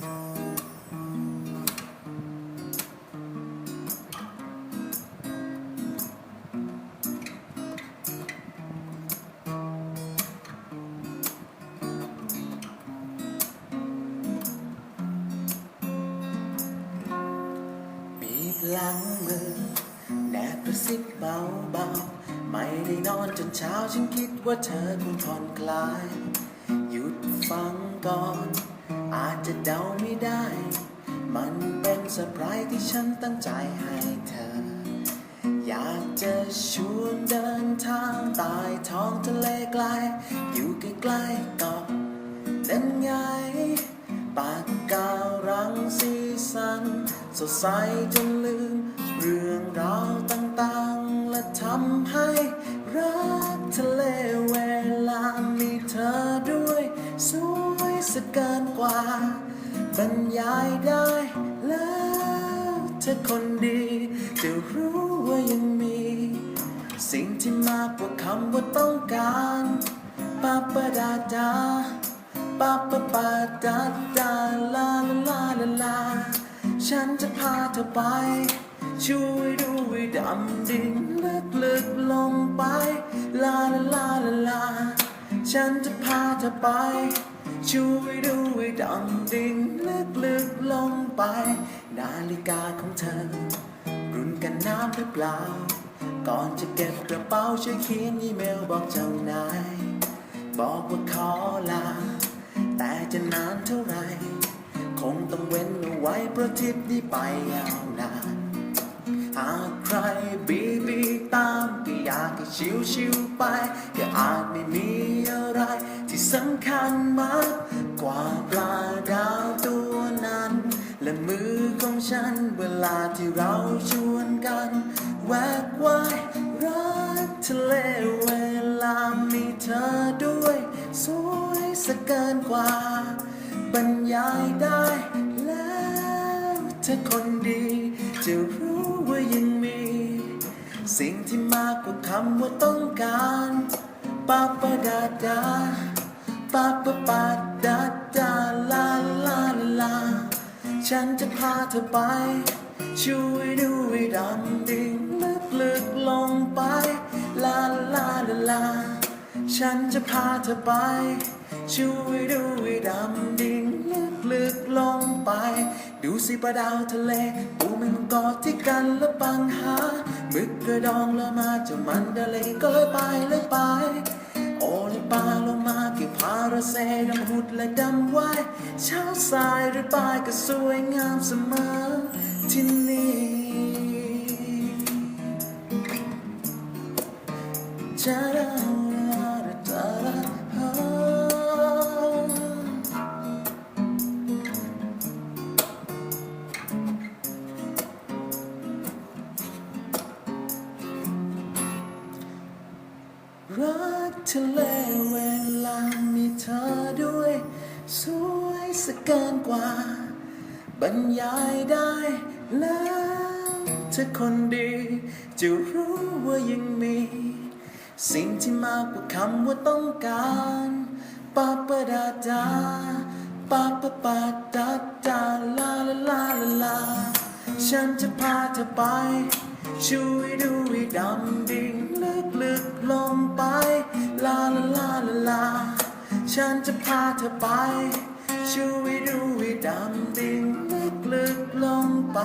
บีบหลังมือแนบกระซิบเบาๆ ไม่ได้นอนจนเช้าฉันคิดว่าเธอคงผ่อนคลาย หยุดฟังก่อน อาจจะเดา ได้ มันเป็นเซอร์ไพรส์ที่ฉันตั้งใจให้เธอ อยากจะชวนเดินทางใต้ท้องทะเลไกล อยู่ใกล้ๆเกาะนั่นไง ปากการังสีสัน สดใสจนลืม เรื่องราวต่างๆ และทำให้รักทะเลเวลามีเธอด้วย สวยสะเกินกว่า รรยายได้แล้วเธอคนดี จะรู้ว่ายังมี สิ่งที่มากกว่าคำว่าต้องการปาปะดาดาปาปะปาดาดาลาลาลาลาลาฉันจะพาเธอไป ช่วยดูให้ดำดิ่งลึกๆลงไป ลาลาลาลา ฉันจะพาเธอไป ช่วยดูให้ดำดิ่งลึกๆลงไป นาฬิกาของเธอ รุ่นกันน้ำหรือเปล่า ก่อนจะเก็บกระเป๋าช่วยเขียนอีเมลบอกเจ้านาย บอกว่าขอลา แต่จะนานเท่าไหร่คงต้องเว้นเอาไว้เพราะทริปนี้ไปยาวนานหากใครบีบีตามก็อยากให้ชิวชิวๆไปก็อาจไม่มีอะไรที่สำคัญมาก ฉัน เวลาที่เราชวนกัน แวกว่ายรักทะเลเวลามีเธอด้วย สวยสะเกินกว่า บรรยายได้แล้วเธอคนดี จะรู้ว่ายังมี สิ่งที่มากกว่าคำว่าต้องการปาปะดาดาปาปะปาดา ฉันจะพาเธอไป ช่วยดูให้ดำดิ่งลึกๆลงไป ลาลาลาลา ฉันจะพาเธอไป ช่วยดูให้ดำดิ่งลึกๆลงไป ดูสิปลาดาวทะเลปูแมงกอดที่กันและปังหา มึกกระดองละมาจ้ามันทะเลก็เลยไปเลยไป โอลปลาลงมาเก็บพาราเซดำหุดและดำไว้เช้าสายหรือบ่ายก็สวยงามเสมอที่นี่จะดาดาดาดารัก ทะเลเวลามีเธอด้วย สวยสะเกินกว่า บรรยายได้แล้วเธอคนดี จะรู้ว่ายังมี สิ่งที่มากกว่าคำว่าต้องการปาปะดาดาปาปะปาดาดาลาลาลาลา ฉันจะพาเธอไป ช่วยดูให้ดำดิ่ง ฉันจะพาเธอไป ช่วยดูให้ดำดิ่งลึกๆลงไป